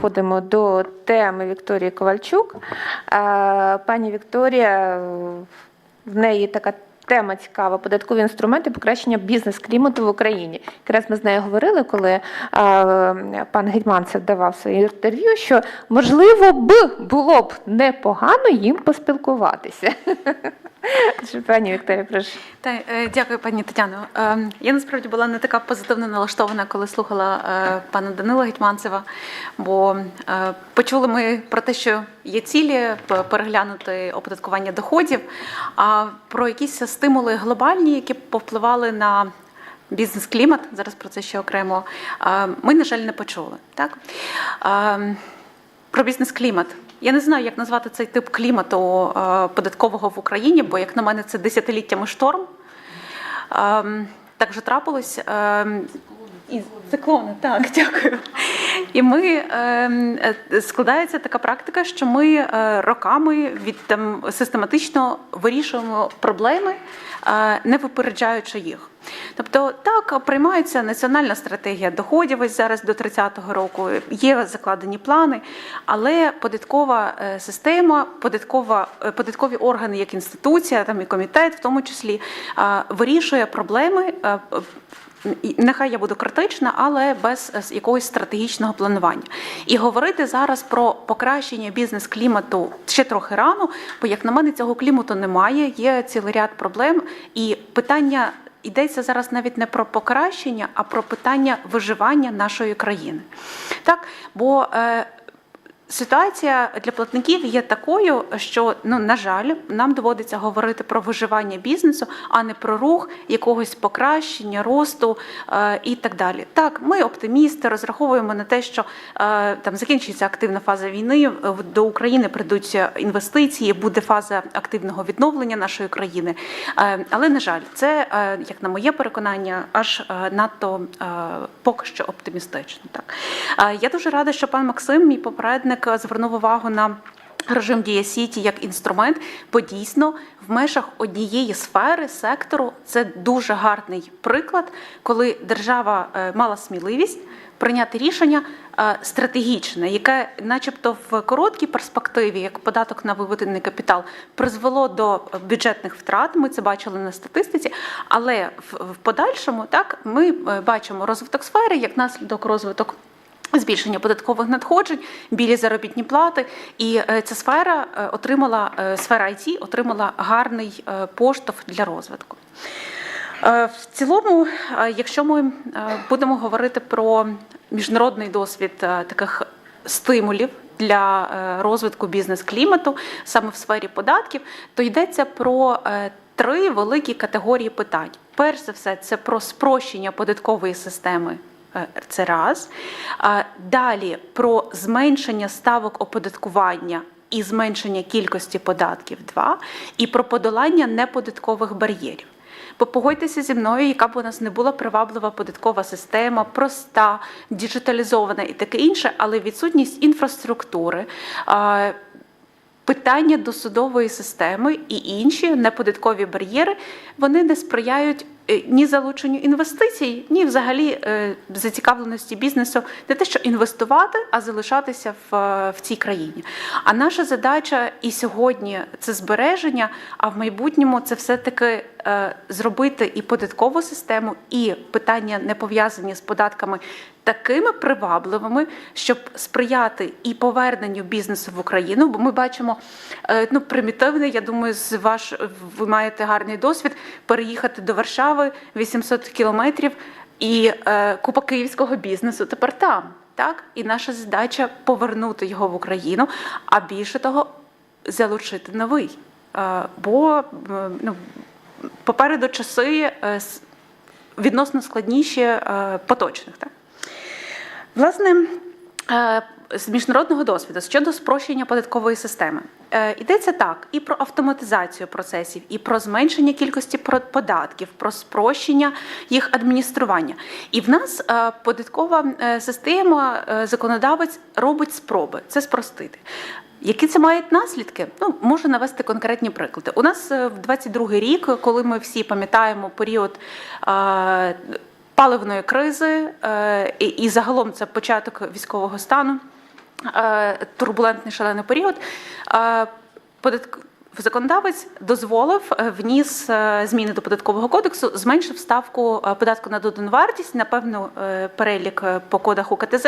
Переходимо до теми Вікторії Ковальчук. Е, Пані Вікторія, в неї така тема цікава: податкові інструменти покращення бізнес-клімату в Україні. Якраз ми з нею говорили, коли е, пан Гетьманцев давав своє інтерв'ю, що можливо б було б непогано їм поспілкуватися. Пані Вікторія, прошу. Та, е, дякую, пані Тетяно. Е, Я насправді була не така позитивно налаштована, коли слухала е, пана Данила Гетьманцева, бо е, почули ми про те, що є цілі переглянути оподаткування доходів, а про якісь стимули глобальні, які повпливали на бізнес-клімат, зараз про це ще окремо, ми, на жаль, не почули. Так? Е, Про бізнес-клімат. Я не знаю, як назвати цей тип клімату е, податкового в Україні, бо, як на мене, це десятиліттями шторм. Ем, Так вже трапилось. Ем, І циклони, так, дякую. І ми ем, е, складається така практика, що ми е, роками від там систематично вирішуємо проблеми, е, не випереджаючи їх. Тобто, так приймається національна стратегія доходів ось зараз до 30-го року. Є закладені плани, але податкова система, податкова, податкові органи як інституція, там і комітет, в тому числі, вирішує проблеми. Нехай я буду критична, але без е, якогось стратегічного планування. І говорити зараз про покращення бізнес-клімату ще трохи рано, бо, як на мене, цього клімату немає. Є цілий ряд проблем, і питання йдеться зараз навіть не про покращення, а про питання виживання нашої країни. Так, бо е, Ситуація для платників є такою, що ну на жаль, нам доводиться говорити про виживання бізнесу, а не про рух якогось покращення, росту е, і так далі. Так, ми оптимісти, розраховуємо на те, що е, там закінчиться активна фаза війни. в- До України прийдуть інвестиції, буде фаза активного відновлення нашої країни. Е, але на жаль, це е, як на моє переконання, аж е, надто е, поки що оптимістично. Так Е, я дуже рада, що пан Максим, мій попередник, е, звернув увагу на. Режим Дія Сіті як інструмент, бо дійсно в межах однієї сфери сектору це дуже гарний приклад, коли держава е, мала сміливість прийняти рішення е, стратегічне, яке, начебто, в короткій перспективі, як податок на виведений капітал, призвело до бюджетних втрат. Ми це бачили на статистиці. Але в, подальшому так ми бачимо розвиток сфери як наслідок розвиток. Збільшення податкових надходжень, білі заробітні плати, і е, ця сфера е, отримала е, сфера IT отримала гарний поштовх для розвитку. В цілому, якщо ми будемо говорити про міжнародний досвід таких стимулів для розвитку бізнес-клімату саме в сфері податків, то йдеться про три великі категорії питань. Перш за все, це про спрощення податкової системи. Е, Це раз. Далі про зменшення ставок оподаткування і зменшення кількості податків. Два. І про подолання неподаткових бар'єрів. Погодьтеся зі мною, яка б у нас не була приваблива податкова система, проста, діджиталізована і таке інше, але відсутність інфраструктури. Питання досудової системи і інші неподаткові бар'єри вони не сприяють ні залученню інвестицій, ні взагалі е, зацікавленості бізнесу не те, що інвестувати, а залишатися в, е, в цій країні. А наша задача і сьогодні це збереження, а в майбутньому це все-таки е, зробити і податкову систему, і питання не пов'язані з податками такими привабливими, щоб сприяти і поверненню бізнесу в Україну. Бо ми бачимо е, ну примітивне. Я думаю, з ваш ви маєте гарний досвід переїхати до Варшави 800 кілометрів, і е, купа київського бізнесу тепер там. Так, і наша задача повернути його в Україну, а більше того, залучити новий. Е, Бо е, ну, попереду часи е, відносно складніші е, поточних. Так? Власне, е, з міжнародного досвіду щодо спрощення податкової системи йдеться так і про автоматизацію процесів, і про зменшення кількості податків, про спрощення їх адміністрування. І в нас податкова система, законодавець робить спроби це спростити. Які це мають наслідки? Ну можу навести конкретні приклади. У нас е, в 22-й рік, коли ми всі пам'ятаємо період. е, Паливної кризи е, і, і загалом це початок військового стану. е, турбулентний шалений період, податк... законодавець дозволив вніс зміни до податкового кодексу, зменшив ставку податку на додану вартість на певну перелік по кодах УКТЗ.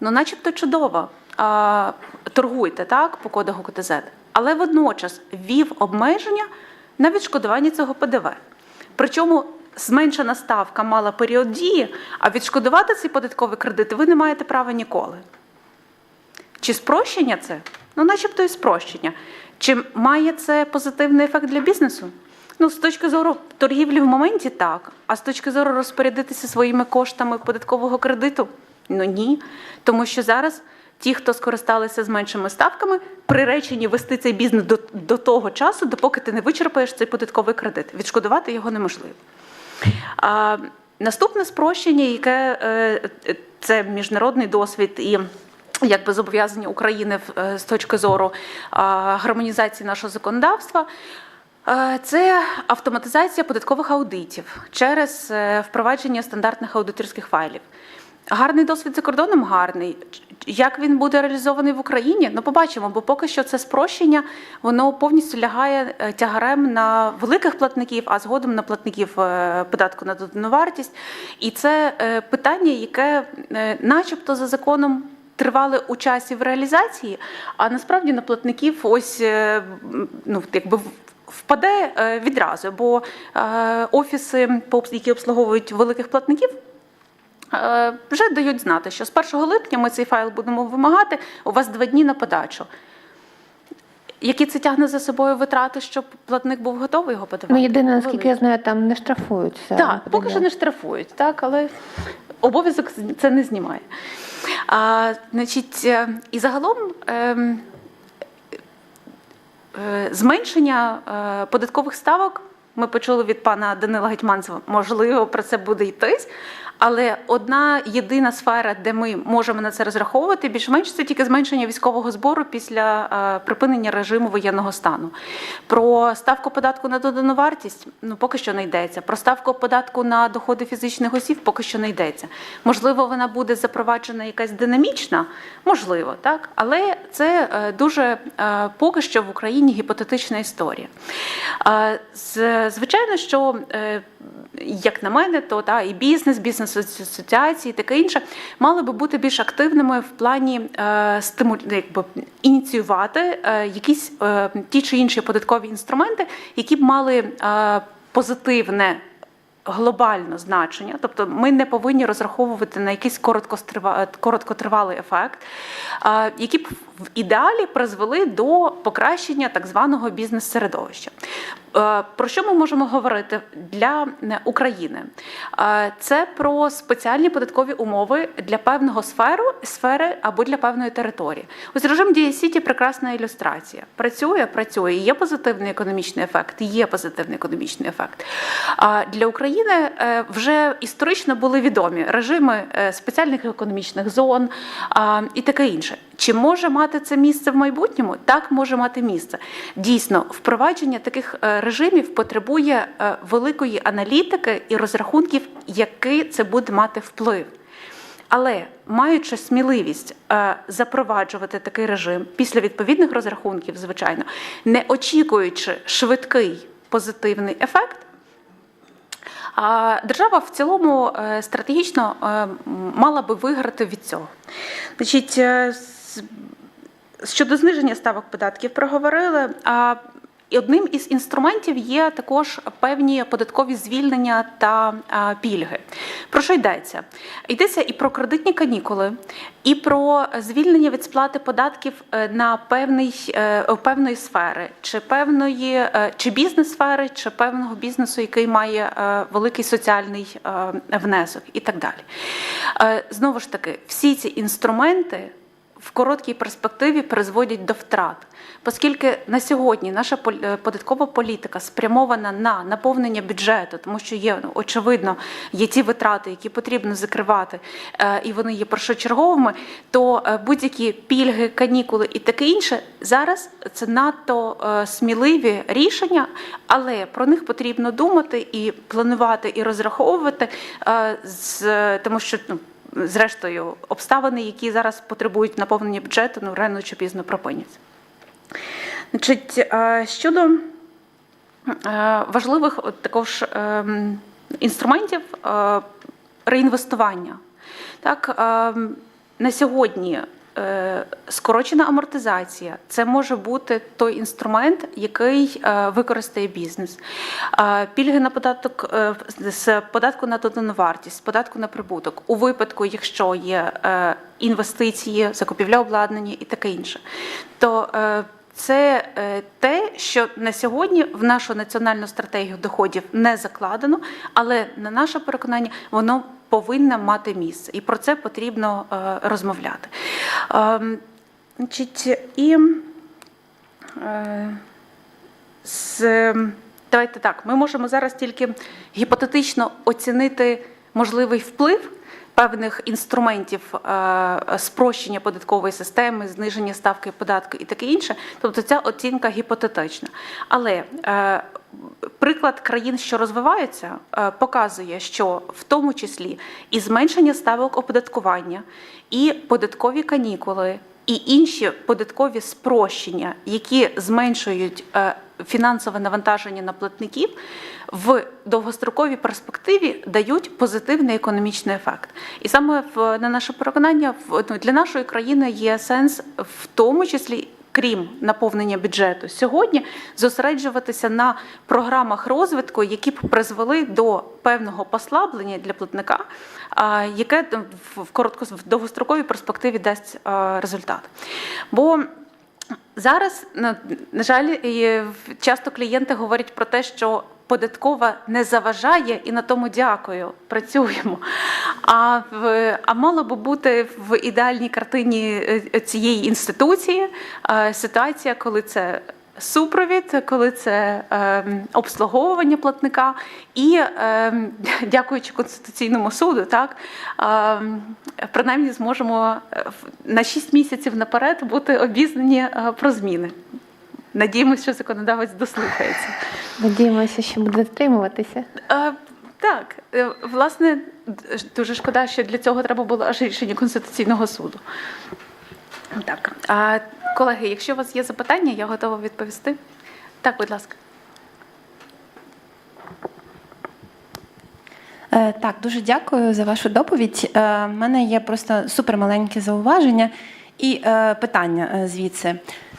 Ну, начебто чудово. Торгуйте так по кодах УКТЗ. Але водночас ввів обмеження на відшкодування цього ПДВ. Причому зменшена ставка мала період дії, а відшкодувати цей податковий кредит ви не маєте права ніколи. Чи спрощення це? Ну, начебто і спрощення. Чи має це позитивний ефект для бізнесу? Ну, з точки зору торгівлі в моменті так. А з точки зору розпорядитися своїми коштами податкового кредиту? Ну ні. Тому що зараз ті, хто скористалися з меншими ставками, приречені вести цей бізнес до, до того часу, допоки ти не вичерпаєш цей податковий кредит. Відшкодувати його неможливо. А, наступне спрощення, яке е, це міжнародний досвід і якби зобов'язання України е, з точки зору гармонізації нашого законодавства. Е, Це автоматизація податкових аудитів через е, впровадження стандартних аудиторських файлів. Гарний досвід за кордоном гарний. Як він буде реалізований в Україні? Ну, побачимо, бо поки що це спрощення, воно повністю лягає е, тягарем на великих платників, а згодом на платників е, податку на додану вартість. І це е, питання, яке, начебто, за законом. Тривали у часі в реалізації, а насправді на платників ось ну якби впаде відразу, бо офіси, які обслуговують великих платників, вже дають знати, що з 1 липня ми цей файл будемо вимагати. У вас два дні на подачу. Які це тягне за собою витрати, щоб платник був готовий його подавати? Ну, єдине, наскільки я знаю, там не штрафуються. Так, поки що не штрафують, так, але обов'язок це не знімає. А, значить, е, і загалом ем, е, зменшення е, податкових ставок. Ми почули від пана Данила Гетьманцева, можливо, про це буде йтись. Але одна єдина сфера, де ми можемо на це розраховувати, більш-менш це тільки зменшення військового збору після е, припинення режиму воєнного стану. Про ставку податку на додану вартість ну поки що не йдеться. Про ставку податку на доходи фізичних осіб поки що не йдеться. Можливо, вона буде запроваджена якась динамічна, можливо, так, але це е, дуже е, поки що в Україні гіпотетична історія. Звичайно, що як на мене, то та і бізнес, бізнес-асоціації, таке інше, мали би бути більш активними в плані е, стиму, якби, ініціювати е, якісь е, ті чи інші податкові інструменти, які б мали е, позитивне. Глобальне значення, тобто ми не повинні розраховувати на якийсь короткострива- короткотривалий ефект, е, які б в ідеалі призвели до покращення так званого бізнес-середовища. Е, Про що ми можемо говорити для е, України? Е, Це про спеціальні податкові умови для певного сферу, сфери або для певної території. Ось режим Дія Сіті прекрасна ілюстрація. Працює, працює. Є позитивний економічний ефект, є позитивний економічний ефект. Для України е, вже історично були відомі режими е, спеціальних економічних зон і таке інше. Чи може мати це місце в майбутньому? Так може мати місце. Дійсно, впровадження таких е, режимів потребує великої аналітики і розрахунків, який це буде мати вплив. Але маючи сміливість запроваджувати такий режим після відповідних розрахунків, звичайно, не очікуючи швидкий позитивний ефект. А держава в цілому е, стратегічно е, мала би виграти від цього. Значить, е, щодо зниження ставок податків проговорили. А і одним із інструментів є також певні податкові звільнення та пільги. Про що йдеться? Йдеться і про кредитні канікули, і про звільнення від сплати податків е, на певний, е, певної сфери, чи певної е, чи бізнес-сфери, чи певного бізнесу, який має е, великий соціальний е, внесок, і так далі. Е, Знову ж таки, всі ці інструменти в короткій перспективі призводять до втрат, оскільки на сьогодні наша е, податкова політика спрямована на наповнення бюджету, тому що є ну, очевидно є ті витрати, які потрібно закривати, е, і вони є першочерговими. То е, будь-які пільги, канікули і таке інше зараз це надто сміливі рішення, але про них потрібно думати і планувати, і розраховувати, з тому що ну. Зрештою обставини, які зараз потребують наповнення бюджету, ну рано чи пізно пропиняться. Значить, е, щодо е, важливих також ем, інструментів е, реінвестування. Так, ем, на сьогодні скорочена амортизація це може бути той інструмент, який е, використає бізнес. Е, Пільги на податок е, з податку на додану вартість, з податку на прибуток у випадку, якщо є е, інвестиції, закупівля обладнання і таке інше. То е, це е, те, що на сьогодні в нашу національну стратегію доходів не закладено, але на наше переконання воно повинно мати місце, і про це потрібно е, розмовляти. Ем, Значить, і е, з, давайте так, ми можемо зараз тільки гіпотетично оцінити можливий вплив певних інструментів е, спрощення податкової системи, зниження ставки податку і таке інше. Тобто ця оцінка гіпотетична. Але е, приклад країн, що розвиваються, е, показує, що в тому числі і зменшення ставок оподаткування, і податкові канікули, і інші податкові спрощення, які зменшують е, фінансове навантаження на платників, в довгостроковій перспективі дають позитивний економічний ефект. І саме в на наше переконання, ну, для нашої країни є сенс в тому числі. Крім наповнення бюджету сьогодні, зосереджуватися на програмах розвитку, які б призвели до певного послаблення для платника, яке в коротко в довгостроковій перспективі дасть результат. Бо Зараз, на жаль, часто клієнти говорять про те, що податкова не заважає, і на тому дякую, працюємо. А, в, а мало би бути в ідеальній картині е, цієї інституції е, ситуація, коли це. Супровід, коли це е, обслуговування платника, і е, дякуючи Конституційному суду, так е, принаймні зможемо е, на 6 місяців наперед бути обізнані про зміни. Надіємося, що законодавець дослухається. Надіємося, що буде дотримуватися. Е, так, е, власне, дуже шкода, що для цього треба було аж рішення Конституційного суду. Так, а, колеги, якщо у вас є запитання, я готова відповісти. Так, будь ласка. Е, Так, дуже дякую за вашу доповідь. У мене є просто супермаленьке зауваження і е, питання е, звідси.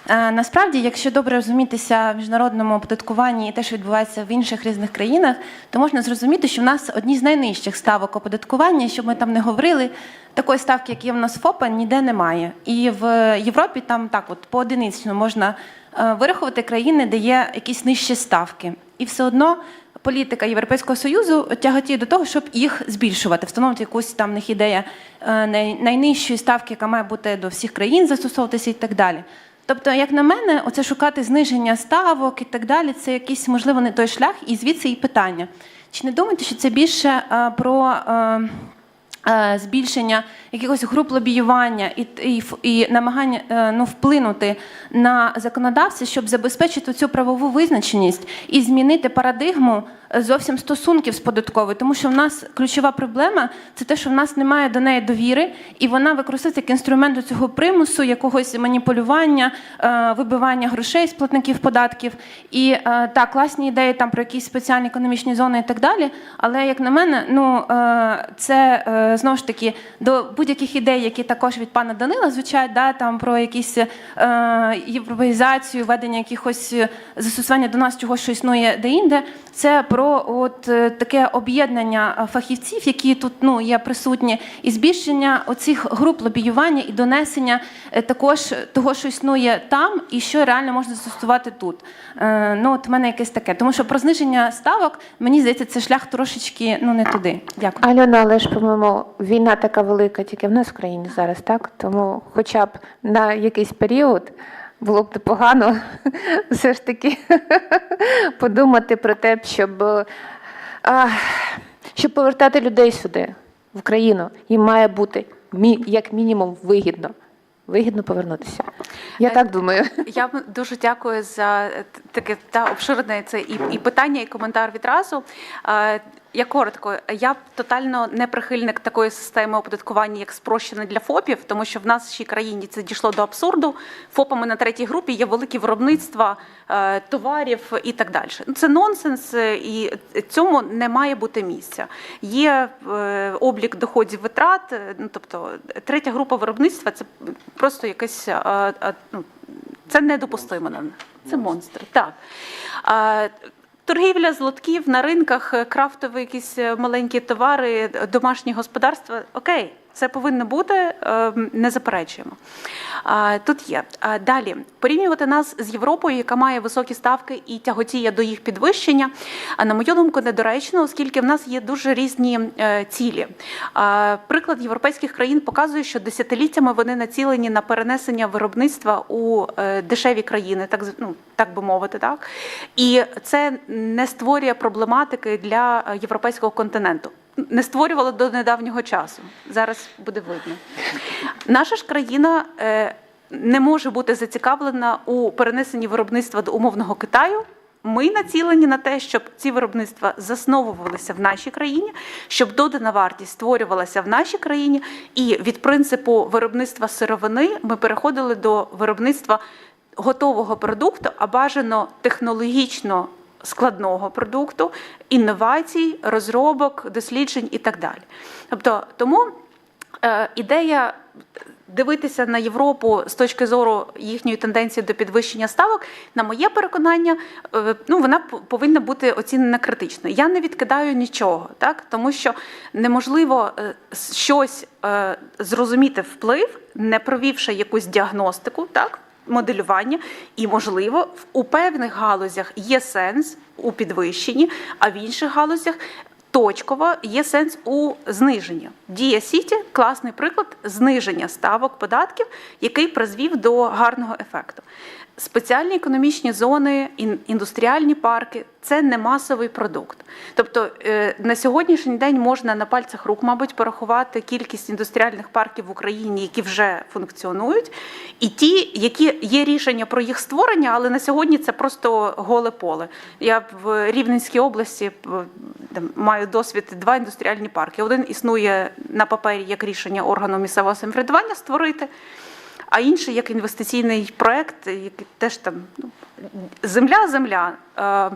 Е, Насправді, якщо добре розумітися в міжнародному оподаткуванні і те, що відбувається в інших різних країнах, то можна зрозуміти, що в нас одні з найнижчих ставок оподаткування, щоб ми там не говорили, такої ставки, як є в нас ФОПа, ніде немає. І в Європі там так, от поодинично можна е, вирахувати країни, де є якісь нижчі ставки. І все одно політика Європейського союзу тяготіє до того, щоб їх збільшувати, встановити якусь там в них ідея е, найнижчої ставки, яка має бути до всіх країн застосовуватися і так далі. Тобто, як на мене, оце шукати зниження ставок і так далі, це якийсь можливо не той шлях, і звідси і питання. Чи не думаєте, що це більше е, про е, е, збільшення якихось груп лобіювання і, і, і намагання е, ну, вплинути на законодавця, щоб забезпечити цю правову визначеність і змінити парадигму зовсім стосунків з податковою, тому що в нас ключова проблема це те, що в нас немає до неї довіри, і вона використовується як інструмент до цього примусу, якогось маніпулювання, е, вибивання грошей з платників податків. І е, так, класні ідеї там про якісь спеціальні економічні зони і так далі. Але як на мене, ну е, це знову ж таки до будь-яких ідей, які також від пана Данила звучать, да, там про якісь європеїзацію, ведення якихось застосування до нас чого, що існує де-інде. Це про от е, таке об'єднання е, фахівців, які тут ну є присутні, і збільшення оцих груп лобіювання і донесення е, також того, що існує там, і що реально можна застосувати тут. Ну от в мене якесь таке, тому що про зниження ставок мені здається, це шлях трошечки ну не туди. Дякую. Альона, але ж, по-моєму, війна така велика тільки в нас в країні зараз, так? Тому хоча б на якийсь період було б непогано все ж таки подумати про те, щоб, а, щоб повертати людей сюди, в країну. Їм має бути мі- як мінімум вигідно. Вигідно повернутися. Я Е, так думаю. Я дуже дякую за е, таке та обширне це і, і питання, і коментар відразу. Я коротко, я тотально не прихильник такої системи оподаткування, як спрощена для ФОПів, тому що в нашій країні це дійшло до абсурду. ФОПами на третій групі є великі виробництва е, товарів і так далі. Ну, Це нонсенс, е, і цьому не має бути місця. Є е, облік доходів витрат, ну тобто третя група виробництва це просто якесь. ну, це недопустимо. Це монстр. Так. Торгівля з лотків на ринках, е, крафтові якісь е, маленькі товари, е, домашні господарства. Окей, це повинно бути, е, не заперечуємо. Тут є. Далі порівнювати нас з Європою, яка має високі ставки і тяготіє до їх підвищення. На мою думку, недоречно, оскільки в нас є дуже різні е, цілі. Приклад європейських країн показує, що десятиліттями вони націлені на перенесення виробництва у е, дешеві країни, так ну, так би мовити, так і це не створює проблематики для е, європейського континенту. Не створювало до недавнього часу. Зараз буде видно. Наша ж країна е, не може бути зацікавлена у перенесенні виробництва до умовного Китаю. Ми націлені на те, щоб ці виробництва засновувалися в нашій країні, щоб додана вартість створювалася в нашій країні, і від принципу виробництва сировини ми переходили до виробництва готового продукту, а бажано технологічно складного продукту, інновацій, розробок, досліджень і так далі. Тобто, тому е, ідея дивитися на Європу з точки зору їхньої тенденції до підвищення ставок, на моє переконання, е, ну вона повинна бути оцінена критично. Я не відкидаю нічого, так тому що неможливо е, щось зрозуміти вплив, не провівши якусь діагностику, так. Моделювання, і можливо, у певних галузях є сенс у підвищенні, а в інших галузях точково є сенс у зниженні. Дія Сіті класний приклад зниження ставок податків, який призвів до гарного ефекту. Спеціальні економічні зони, індустріальні парки це не масовий продукт. Тобто е, на сьогоднішній день можна на пальцях рук, мабуть, порахувати кількість індустріальних парків в Україні, які вже функціонують, і ті, які є рішення про їх створення, але на сьогодні це просто голе поле. Я в Рівненській області маю досвід два індустріальні парки. Один існує на папері як рішення органу місцевого самоврядування створити. А інший як інвестиційний проект, який теж там ну, земля, земля. Е,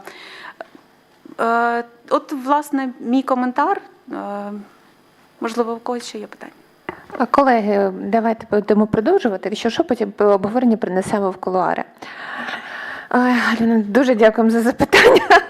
е, от, власне, мій коментар. Е, можливо, у когось ще є питання. Колеги, давайте будемо продовжувати. Якщо що, потім обговорення принесемо в кулуари. Дуже дякуємо за запитання.